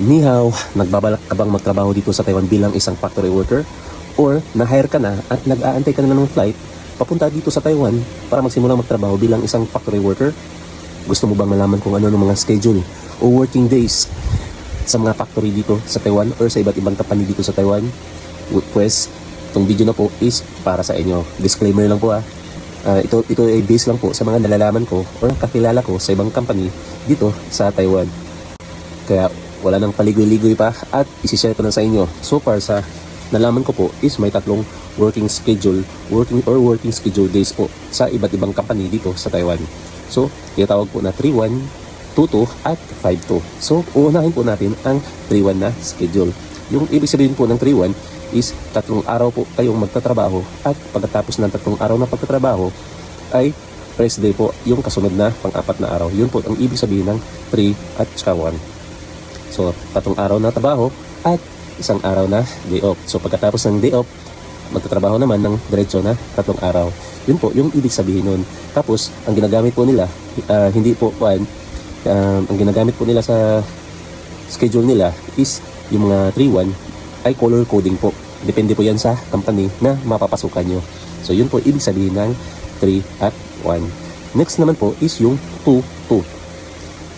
Ni hao, nagbabalak ka bang magtrabaho dito sa Taiwan bilang isang factory worker? Or na-hire ka na at nag-aantay ka na ng flight papunta dito sa Taiwan para magsimula magtrabaho bilang isang factory worker? Gusto mo bang malaman kung ano ng mga schedule o working days sa mga factory dito sa Taiwan or sa iba't ibang company dito sa Taiwan? Pues, itong video na po is para sa inyo. Disclaimer lang po ah. Ah, ito ito ay based lang po sa mga nalalaman ko or kakilala ko sa ibang company dito sa Taiwan. Kaya wala nang paligoy-ligoy pa at isishare ko na sa inyo. So far sa nalaman ko po is may tatlong working schedule, working or working schedule days po sa iba't ibang company dito sa Taiwan. So, tinatawag po na 3-1, 2-2 at 5-2. So, uunahin po natin ang 3-1 na schedule. Yung ibig sabihin po ng 3-1 is tatlong araw po kayong magtatrabaho at pagkatapos ng tatlong araw na pagtatrabaho ay rest day po yung kasunod na pang-apat na araw. Yun po ang ibig sabihin ng 3 at saka 1. So, tatlong araw na trabaho at isang araw na day off. So, pagkatapos ng day off, magtatrabaho naman ng diretso na tatlong araw. Yun po, yung ibig sabihin nun. Tapos, ang ginagamit po nila, ah, hindi po, kuan, um, ang ginagamit po nila sa schedule nila is yung mga 3-1 ay color coding po. Depende po yan sa company na mapapasukan nyo. So, yun po ibig sabihin ng 3 at 1. Next naman po is yung 2-2.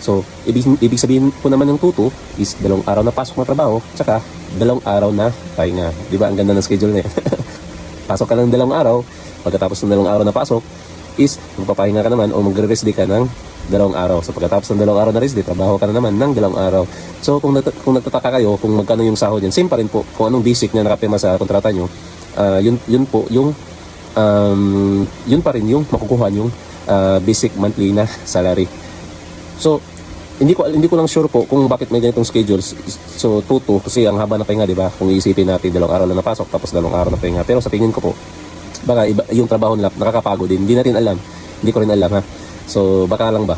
So, ibig, ibig sabihin po naman ng 2-2 is dalawang araw na pasok na trabaho, tsaka dalawang araw na pahinga. Di ba? Ang ganda ng schedule na yan. pasok ka ng dalawang araw, pagkatapos ng dalawang araw na pasok, is magpapahinga ka naman o magre-rest day ka ng dalawang araw. So pagkatapos ng dalawang araw na rest day, trabaho ka na naman ng dalawang araw. So kung, nat- kung nagtataka kayo kung magkano yung sahod yan, same pa rin po kung anong basic na nakapirma sa kontrata nyo, ah, yun, yun po yung um, yun pa rin yung makukuha yung ah, basic monthly na salary. So, hindi ko hindi ko lang sure po kung bakit may ganitong schedules. So, tuto kasi ang haba na pahinga, 'di ba? Kung iisipin natin dalawang araw lang napasok tapos dalawang araw na pahinga. Pero sa tingin ko po, baka iba, yung trabaho nila nakakapagod din. Hindi natin alam. Hindi ko rin alam ha. So, baka lang ba?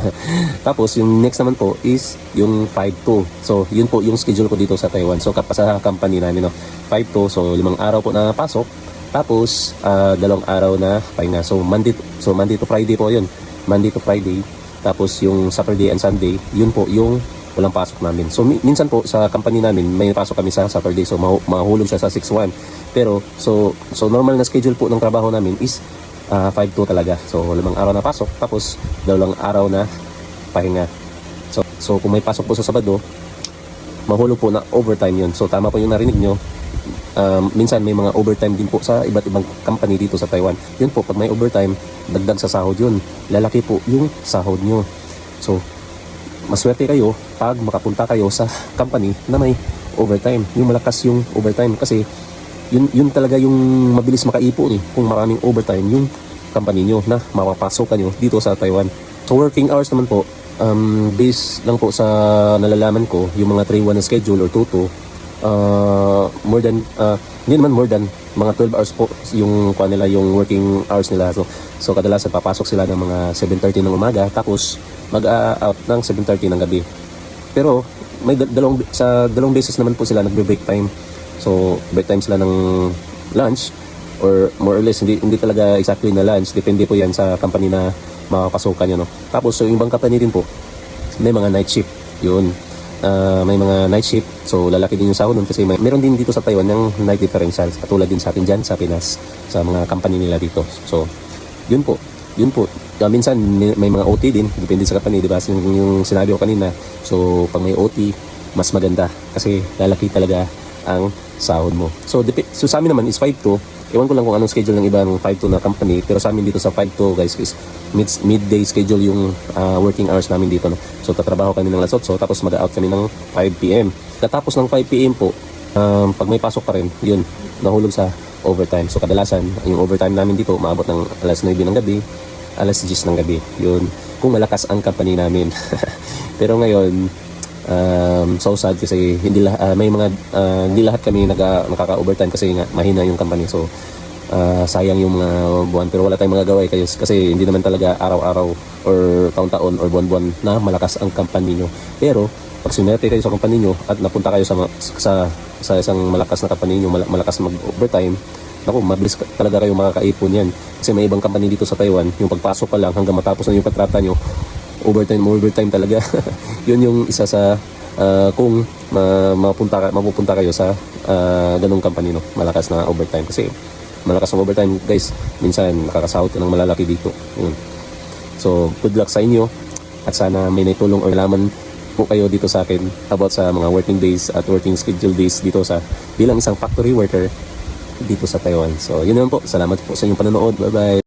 Tapos, yung next naman po is yung 5-2. So, yun po yung schedule ko dito sa Taiwan. So, sa company namin, no? 5-2. So, limang araw po na pasok. Tapos, ah, dalawang araw na pahinga. So, Monday, so, Monday to Friday po yun. Monday to Friday. Tapos, yung Saturday and Sunday, yun po yung walang pasok namin. So, mi- minsan po sa company namin, may pasok kami sa Saturday. So, mahu- mahulog siya sa 6-1. Pero, so, so normal na schedule po ng trabaho namin is ah 5-2 talaga. So, limang araw na pasok, tapos dalawang araw na pahinga. So, so kung may pasok po sa Sabado, mahulog po na overtime yun. So, tama po yung narinig nyo. Um, minsan may mga overtime din po sa iba't ibang company dito sa Taiwan. Yun po, pag may overtime, dagdag sa sahod yun. Lalaki po yung sahod nyo. So, maswerte kayo pag makapunta kayo sa company na may overtime. Yung malakas yung overtime kasi yun, yun talaga yung mabilis makaipon eh. Kung maraming overtime yung company nyo na mapapasok nyo dito sa Taiwan. So working hours naman po, um, based lang po sa nalalaman ko, yung mga 3-1 na schedule or 2-2, uh, more than, uh, hindi naman more than, mga 12 hours po yung kuha nila, yung working hours nila. So, so kadalasan papasok sila ng mga 7.30 ng umaga, tapos mag-out ng 7.30 ng gabi. Pero may dal- dalawang sa dalawang beses naman po sila nagbe-break time. So break time sila ng lunch or more or less hindi hindi talaga exactly na lunch. Depende po 'yan sa company na makapasukan niyo no. Tapos so yung ibang company din po may mga night shift. 'Yun. Ah, may mga night shift. So lalaki din yung sahod nun kasi may, meron din dito sa Taiwan ng night differentials katulad din sa atin diyan sa Pinas sa mga company nila dito. So yun po. Yun po. Uh, minsan may, may mga OT din, depende sa company, di ba? Yung, yung sinabi ko kanina. So, pag may OT, mas maganda kasi lalaki talaga ang sahod mo. So, so sa amin naman is 5-2. Ewan ko lang kung anong schedule ng iba ng 5-2 na company. Pero sa amin dito sa 5-2 guys is mid, midday schedule yung ah, working hours namin dito. No? So, tatrabaho kami ng alas 8, tapos mag-out kami ng 5pm. Katapos ng 5pm po, um, pag may pasok pa rin, yun, nahulog sa overtime. So kadalasan, yung overtime namin dito, maabot ng alas 9 ng gabi, alas 10 ng gabi. Yun, kung malakas ang company namin. Pero ngayon, um, so sad kasi hindi lah- ah, may mga ah, hindi lahat kami nag nakaka-overtime kasi nga mahina yung company. So ah, sayang yung mga buwan pero wala tayong mga gaway kayo kasi hindi naman talaga araw-araw or taon-taon or buwan-buwan na malakas ang company nyo. Pero pag sinerte kayo sa company nyo at napunta kayo sa sa sa isang malakas na company nyo, mal- malakas mag-overtime, Naku, mabilis talaga kayo makakaipon yan. Kasi may ibang company dito sa Taiwan, yung pagpasok pa lang hanggang matapos na yung kontrata nyo, overtime, overtime talaga. yun yung isa sa ah, kung ma, mapunta, ka- mapupunta kayo sa ah, ganung company, no? malakas na overtime. Kasi malakas na overtime, guys, minsan nakakasahod ka ng malalaki dito. Yun. So, good luck sa inyo at sana may naitulong or laman po kayo dito sa akin about sa mga working days at working schedule days dito sa bilang isang factory worker dito sa Taiwan. So, yun naman po. Salamat po sa inyong panonood. Bye-bye.